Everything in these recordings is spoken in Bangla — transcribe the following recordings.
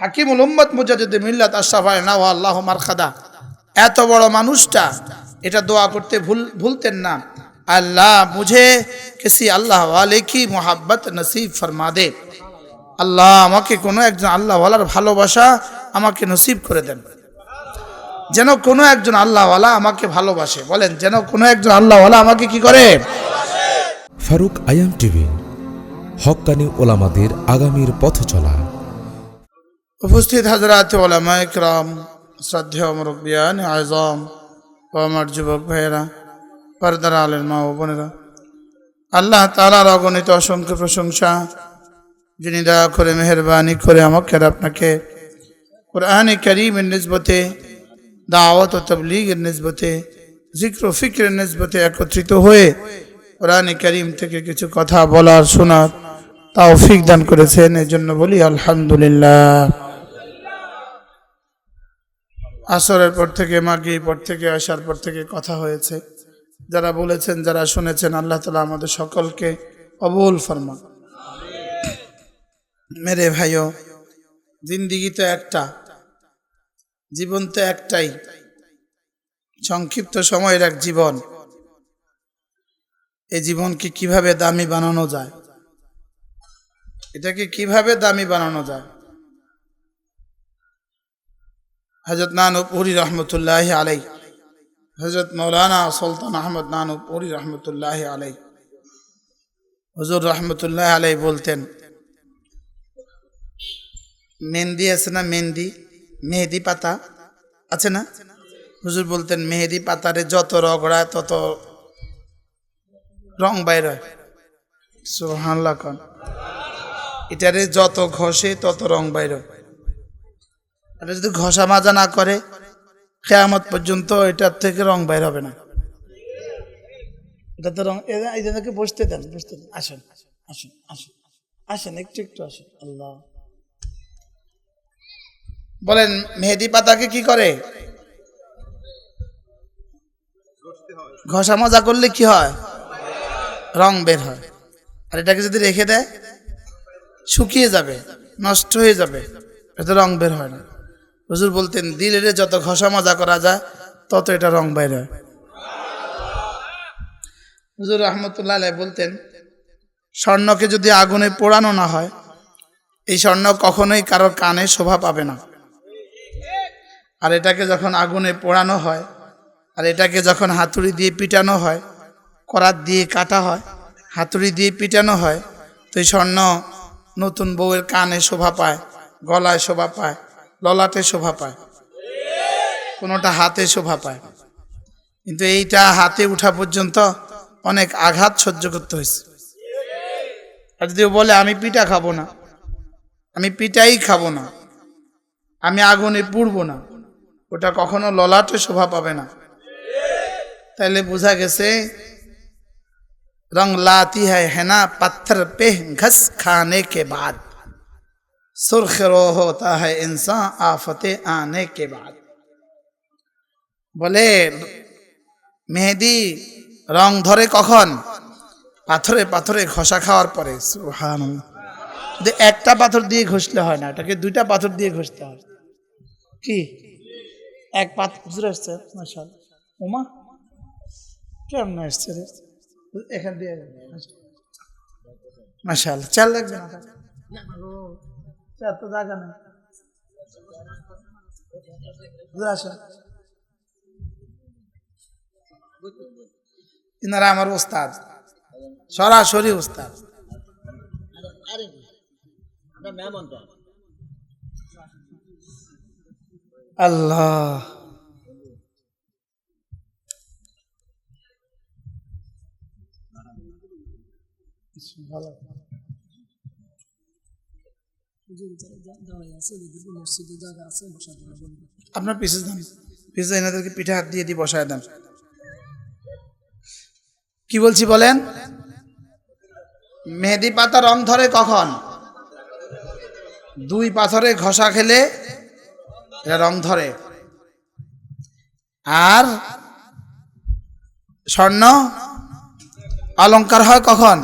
হাকিমুল উম্মত মুজাদ্দিদ মিল্লাত আশরাফায় নাওয়া আল্লাহ মারখাদা। এত বড় মানুষটা, এটা দোয়া করতে ভুল, ভুলতেন না। আল্লাহ মুঝে কিসি আল্লাহ ওয়ালে কি মোহাব্বত নসিব ফরমা দে। আল্লাহ আমাকে কোনো একজন আল্লাহ ওয়ালার ভালোবাসা আমাকে নসিব করে দেন। যেন কোনো একজন আল্লাহওয়ালা আমাকে ভালোবাসে। বলেন, যেন কোনো একজন আল্লাহওয়ালা আমাকে কি করে? ফারুক আয়াম টিভি, হক্কানি ওলামাদের আগামীর পথ চলা উপস্থিত হাজরাত ওলামা ইকরাম শ্রদ্ধেয় মুরব্বিয়ান আজম ও আমার যুবক ভাইয়েরা, পর্দার আলের মা ও বোনেরা, আল্লাহ তালার অগণিত অসংখ্য প্রশংসা, যিনি দয়া করে, মেহরবানি করে আমাকে আপনাকে কোরআন করিমের নিসবতে, দাওয়াত ও তবলিগের নিসবতে, জিক্র ফিক্রের নিসবতে একত্রিত হয়ে কোরআন করিম থেকে কিছু কথা বলার, শোনার তাও ফিক দান করেছেন। এই জন্য বলি আলহামদুলিল্লাহ। আসরের পর থেকে মাগির পর থেকে আসার পর থেকে কথা হয়েছে। যারা বলেছেন, যারা শুনেছেন, আল্লাহ তালা আমাদের সকলকে অবুল ফরমান মেরে ভাইও, জিন্দিগি তো একটা, জীবন তো একটাই, সংক্ষিপ্ত সময়ের এক জীবন। এই জীবনকে কীভাবে দামি বানানো যায়? এটাকে কীভাবে দামি বানানো যায়? হজরত নানুপুরি রহমতুল্লাহ আলাই হজরত মৌলানা সুলতান আহমদ নানুপুরি রহমতুল্লাহ আলাই হজুর রহমতুল্লাহ আলাই বলতেন, মেহেন্দি আছে না মেহেন্দি? মেহেদি পাতা আছে না? হুজুর বলতেন, মেহেদি পাতারে যত রগড়ায় তত রং বাইর হয়। সুবহানাল্লাহ খান এটারে যত ঘষে, তত রং বাইর হয়। এটা যদি ঘষা মাজা না করে, কেয়ামত পর্যন্ত এটার থেকে রং বাইর হবে না। এটা তো রং জন্যকে বসতে দেন বসতে দেন। আসেন, আসুন আসুন, আসেন, একটু একটু আসুন। আল্লাহ। বলেন, মেহেদি পাতাকে কি করে? ঘষা মজা করলে কি হয়? রং বের হয়। আর এটাকে যদি রেখে দেয়, শুকিয়ে যাবে, নষ্ট হয়ে যাবে, এতে রং বের হয় না। হুজুর বলতেন, দিলের যত ঘষা মজা করা যায়, তত এটা রং বাইরে হুজুর রহমতুল্লাহ বলতেন, স্বর্ণকে যদি আগুনে পোড়ানো না হয়, এই স্বর্ণ কখনোই কারোর কানে শোভা পাবে না। আর এটাকে যখন আগুনে পোড়ানো হয়, আর এটাকে যখন হাতুড়ি দিয়ে পিটানো হয়, করাত দিয়ে কাটা হয়, হাতুড়ি দিয়ে পিটানো হয়, তো এই স্বর্ণ নতুন বউয়ের কানে শোভা পায়, গলায় শোভা পায় ললাটে শোভা পায়। কোনোটা হাতে শোভা পায়। কিন্তু এইটা হাতে উঠা পর্যন্ত অনেক আঘাত সহ্য করতে হয়েছে। আর যদি বলে, আমি পিঠা খাব না, আমি পিঠাই খাব না, আমি আগুনে পুড়বো না, ওটা কখনো ললাটে শোভা পাবে না। তাহলে বোঝা গেছে, রং লাতি হ্যাঁ হেনা পাথর পেহ ঘস খানে কে বাদ। सुर्ख रो होता है इंसान आफते आने के बाद বলে মেহেদি রং ধরে কখন পাথরে পাথরে ঘষা খাওয়ার পরে সুবহানাল্লাহ। যদি একটা পাথর দিয়ে ঘষলে হয় না এটাকে দুইটা পাথর দিয়ে ঘষতে হয় কি এক পাথর বুঝতে আসছে মাসাল ওমা কেমন আসছে রে এখান দিয়ে মাসাল চাল লাগবে না চার তো জায়গা নেই। ইনারা আমার ওস্তাদ সরাসরি ওস্তাদ আল্লাহ। ভালো। আপনার পিসে দেন পিসে এনাদেরকে পিঠে হাত দিয়ে দিয়ে বসায় দেন। কি বলছি বলেন? মেহেদি পাতা রং ধরে কখন? দুই পাথরে ঘষা খেলে এটা রং ধরে। আর স্বর্ণ অলংকার হয় কখন?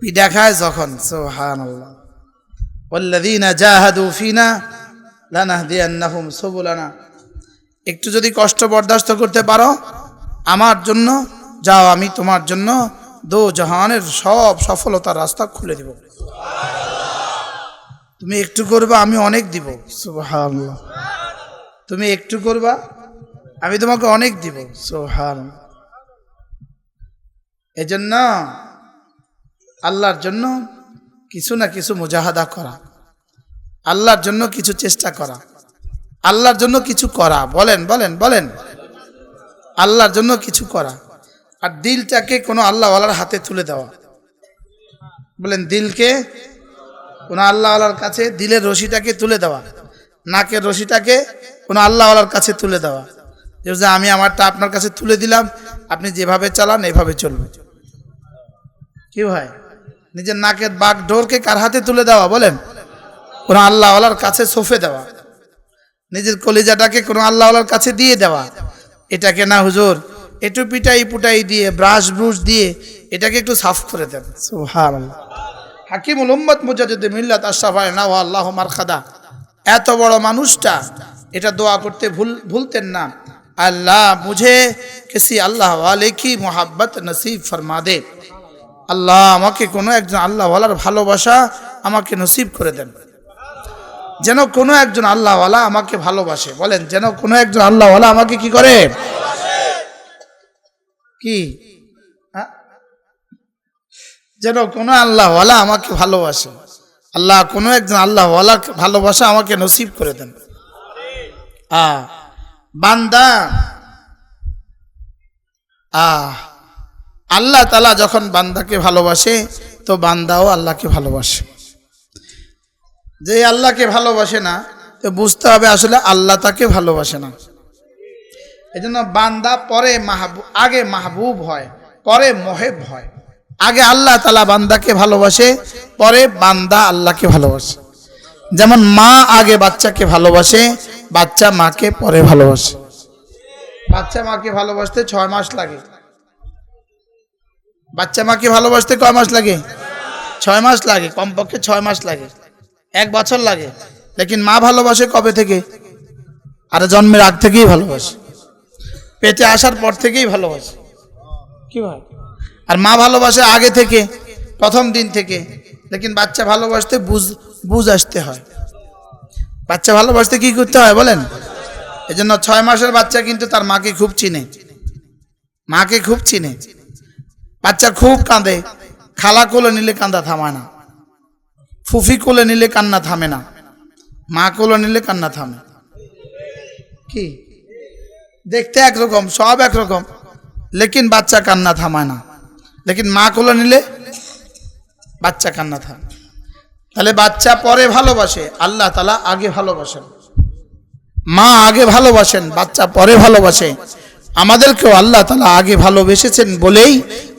পিঠা খায় যখন সোহান والذين جاهدوا فينا لنهدينهم سبلنا একটু যদি কষ্ট বরদাস্ত করতে পারো আমার জন্য যাও আমি তোমার জন্য দো জাহানের সব সফলতার রাস্তা খুলে দিব তুমি একটু করবা আমি অনেক দিব সুবহানাল্লাহ তুমি একটু করবা আমি তোমাকে অনেক দিব সোহান এজন্য আল্লাহর জন্য কিছু না কিছু মুজাহাদা করা। আল্লাহর জন্য কিছু চেষ্টা করা। আল্লাহর জন্য কিছু করা। বলেন বলেন বলেন। আল্লাহর জন্য কিছু করা। আর দিলটাকে কোনো আল্লাহওয়ালার হাতে তুলে দেওয়া। বলেন, দিলকে কোনো আল্লাহওয়ালার কাছে, দিলের রশিটাকে তুলে দেওয়া। নাকের রশিটাকে কোনো আল্লাহওয়ালার কাছে তুলে দেওয়া। যে আমি আমারটা আপনার কাছে তুলে দিলাম। আপনি যেভাবে চালান, এভাবে চলবে। কি হয় নিজের নাকের বাঘ ডোরকে কার হাতে তুলে দেওয়া বলেন? কোনো আল্লাহওয়ালার কাছে সোফে দেওয়া। নিজের কলিজাটাকে কোনো আল্লাহওয়ালার কাছে দিয়ে দেওয়া। এটাকে না হুজুর একটু পিটাই পুটাই দিয়ে, ব্রাশ ব্রুশ দিয়ে এটাকে একটু সাফ করে দেন। হাকিমুল উম্মত মুজাদ্দিদ মিল্লাত আশরাফায় না আল্লাহ মারখাদা। এত বড় মানুষটা, এটা দোয়া করতে ভুল, ভুলতেন না। আল্লাহ মুঝে কিসি আল্লাহ ওয়ালে কি মোহাব্বত নসিব ফরমা দে আল্লাহ আমাকে কোনো একজন আল্লাহওয়ালার ভালোবাসা আমাকে নসিব করে দেন। যেন কোনো একজন আল্লাহওয়ালা আমাকে ভালোবাসে। বলেন, যেন কোনো একজন আল্লাহওয়ালা আমাকে কি করে? কি? হ্যাঁ? যেন কোনো আল্লাহওয়ালা আমাকে ভালোবাসে। আল্লাহ কোনো একজন আল্লাহওয়ালা ভালোবাসা আমাকে নসিব করে দেন। আ বান্দা। আহ আল্লাহ তালা যখন বান্দাকে ভালোবাসে, তো বান্দাও আল্লাহকে ভালোবাসে। যে আল্লাহকে ভালোবাসে না, তো বুঝতে হবে আসলে আল্লাহ তাকে ভালোবাসে না। এই জন্য বান্দা পরে মাহবুব আগে মাহবুব হয়, পরে মহেব হয়। আগে আল্লাহ তালা বান্দাকে ভালোবাসে, পরে বান্দা আল্লাহকে ভালোবাসে। যেমন মা আগে বাচ্চাকে ভালোবাসে, বাচ্চা মাকে পরে ভালোবাসে। বাচ্চা মাকে ভালোবাসতে ছয় মাস লাগে। বাচ্চা মাকে ভালোবাসতে কয় মাস লাগে? ছয় মাস লাগে কমপক্ষে ছয় মাস লাগে। এক বছর লাগে। লেকিন মা ভালোবাসে কবে থেকে? আর জন্মের আগ থেকেই ভালোবাসে। পেটে আসার পর থেকেই ভালোবাসে। কি ভাই? আর মা ভালোবাসে আগে থেকে প্রথম দিন থেকে। লেকিন বাচ্চা ভালোবাসতে বুঝ বুঝ আসতে হয়। বাচ্চা ভালোবাসতে কি করতে হয় বলেন? এজন্য ছয় মাসের বাচ্চা কিন্তু তার মাকে খুব চিনে। মাকে খুব চিনে। বাচ্চা খুব কাঁদে, খালা কোলে নিলে কান্দা থামায় না, ফুফি কোলে নিলে কান্না থামে না, মা কোলে নিলে কান্না থামে। কি? দেখতে একরকম, সব একরকম, লেকিন বাচ্চা কান্না থামায় না। লেকিন মা কোলে নিলে বাচ্চা কান্না থামে। তাহলে বাচ্চা পরে ভালোবাসে, আল্লাহ তালা আগে ভালোবাসেন। মা আগে ভালোবাসেন, বাচ্চা পরে ভালোবাসে। আমাদেরকেও আল্লাহ তালা আগে ভালোবেসেছেন বলেই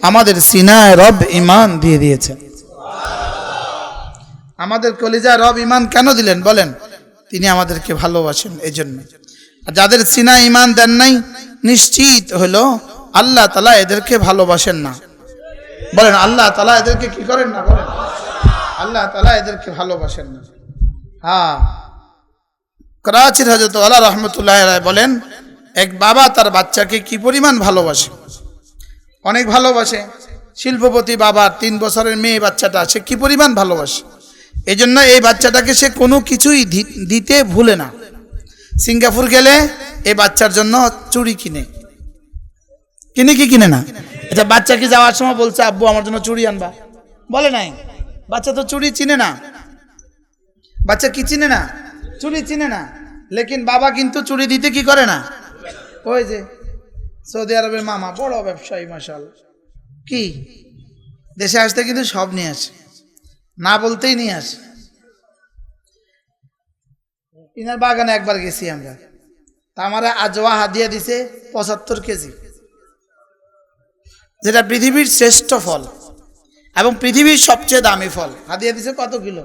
আমাদের সিনায় রব ইমান দিয়ে দিয়েছেন। আমাদের কলিজা রব ইমান কেন দিলেন বলেন? তিনি আমাদেরকে ভালোবাসেন এই জন্য যাদের সিনা ইমান দেন নাই, নিশ্চিত হলো আল্লাহ তালা এদেরকে ভালোবাসেন না। বলেন, আল্লাহ তালা এদেরকে কি করেন না বলেন? আল্লাহ তালা এদেরকে ভালোবাসেন না। হ্যাঁ। করাচির হজরত আল্লাহ রহমতুল্লাহ বলেন এক বাবা তার বাচ্চাকে কি পরিমাণ ভালোবাসে? অনেক ভালোবাসে। শিল্পপতি বাবার তিন বছরের মেয়ে বাচ্চাটা, সে কি পরিমাণ ভালোবাসে? এই জন্য এই বাচ্চাটাকে সে কোনো কিছুই দিতে ভুলে না। সিঙ্গাপুর গেলে এই বাচ্চার জন্য চুড়ি কিনে। কিনে কি কিনে না? আচ্ছা বাচ্চা কি যাওয়ার সময় বলছে, আব্বু, আমার জন্য চুড়ি আনবা। বলে নাই। বাচ্চা তো চুড়ি চিনে না। বাচ্চা কি চিনে না? চুড়ি চিনে না। লেকিন বাবা কিন্তু চুড়ি দিতে কি করে না? ওই যে সৌদি আরবের মামা বড় ব্যবসায়ী মশাল। কি? দেশে আসতে কিন্তু সব নিয়ে আসে। না বলতেই নিয়ে আসে। ইনার বাগানে একবার গেছি আমরা। তা আমার আজওয়া হাদিয়া দিছে পঁচাত্তর কেজি। যেটা পৃথিবীর শ্রেষ্ঠ ফল এবং পৃথিবীর সবচেয়ে দামি ফল। হাদিয়া দিছে কত কিলো?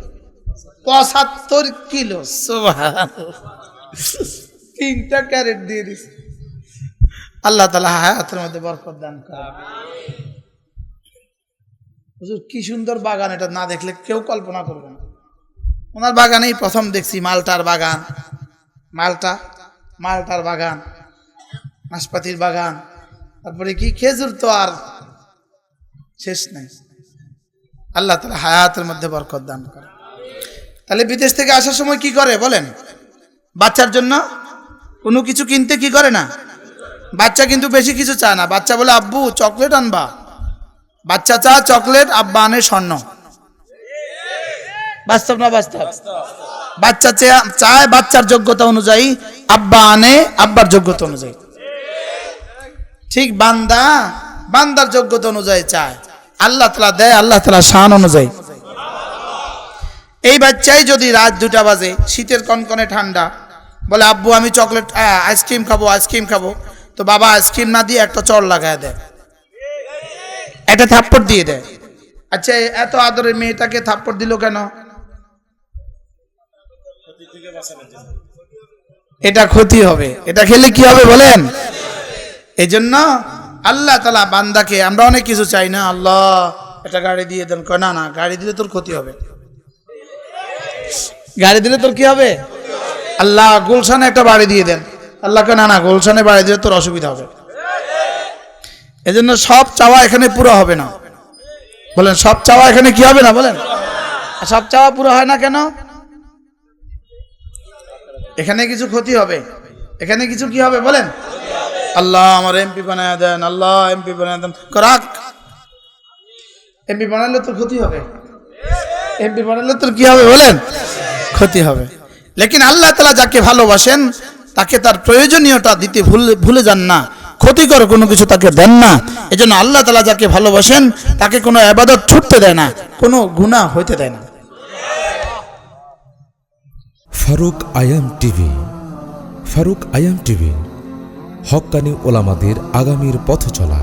পঁচাত্তর কিলো। তিনটা ক্যারেট দিয়ে দিছে। আল্লাহ তালা হায়াতের মধ্যে বরকত দান করে হুজুর কি সুন্দর বাগান এটা না দেখলে কেউ কল্পনা করবে না। ওনার বাগানেই প্রথম দেখছি মালটার বাগান। মালটা মালটার বাগান নাশপাতির বাগান। তারপরে কি খেজুর তো আর শেষ নেই। আল্লাহ তালা হায়াতের মধ্যে বরকত দান করে তাহলে বিদেশ থেকে আসার সময় কি করে বলেন? বাচ্চার জন্য কোনো কিছু কিনতে কি করে না? বাচ্চা কিন্তু বেশি কিছু চায় না। বাচ্চা বলে, আব্বু, চকলেট আনবা। বাচ্চা চা চকলেট, আব্বা আনে স্বর্ণ। বাস্তব না বাস্তব? বাচ্চা চায় বাচ্চার যোগ্যতা অনুযায়ী, আব্বা আনে আব্বার যোগ্যতা অনুযায়ী। ঠিক বান্দা, বান্দার যোগ্যতা অনুযায়ী চায়। আল্লাহ তালা দেয়, আল্লাহ তালা শান অনুযায়ী। এই বাচ্চাই যদি রাত দুটা বাজে, শীতের কনকনে ঠান্ডা, বলে, আব্বু, আমি চকলেট আইসক্রিম খাব আইসক্রিম খাব। তো বাবা আইসক্রিম না দিয়ে একটা চর লাগায় দেয় একটা থাপ্পড় দিয়ে দেয় আচ্ছা এত আদরের মেয়েটাকে থাপ্পড় দিল কেন? এটা ক্ষতি হবে। এটা খেলে কি হবে বলেন? এই জন্য আল্লাহ তালা বান্দাকে, আমরা অনেক কিছু চাই না, আল্লাহ এটা গাড়ি দিয়ে দেন। না না, গাড়ি দিলে তোর ক্ষতি হবে। গাড়ি দিলে তোর কি হবে? আল্লাহ গুলশানে একটা বাড়ি দিয়ে দেন। আল্লাহকে না না, গুলশানে বাড়ি দিলে তোর অসুবিধা হবে। এজন্য সব চাওয়া এখানে পুরো হবে না। বলেন, সব চাওয়া এখানে কি হবে না বলেন? সব চাওয়া পুরো হয় না কেন? এখানে কিছু ক্ষতি হবে। এখানে কিছু কি হবে বলেন? আল্লাহ আমার এমপি বানায় দেন, আল্লাহ এমপি বানায় দেন। করাক। এমপি বানালে তোর ক্ষতি হবে। এমপি বানালে তোর কি হবে বলেন? ক্ষতি হবে। লেকিন আল্লাহ তালা যাকে ভালোবাসেন তাকে তার প্রয়োজনীয়তা দিতে ভুলে ভুলে যান না। ক্ষতিকর কোনো কিছু তাকে দেন না। এজন্য আল্লাহ তালা যাকে ভালোবাসেন, তাকে কোনো আবাদত ছুটতে দেয় না, কোনো গুণা হইতে দেয় না। ফারুক আয়াম টিভি, ফারুক আয়াম টিভি, হকানি ওলামাদের আগামীর পথ চলা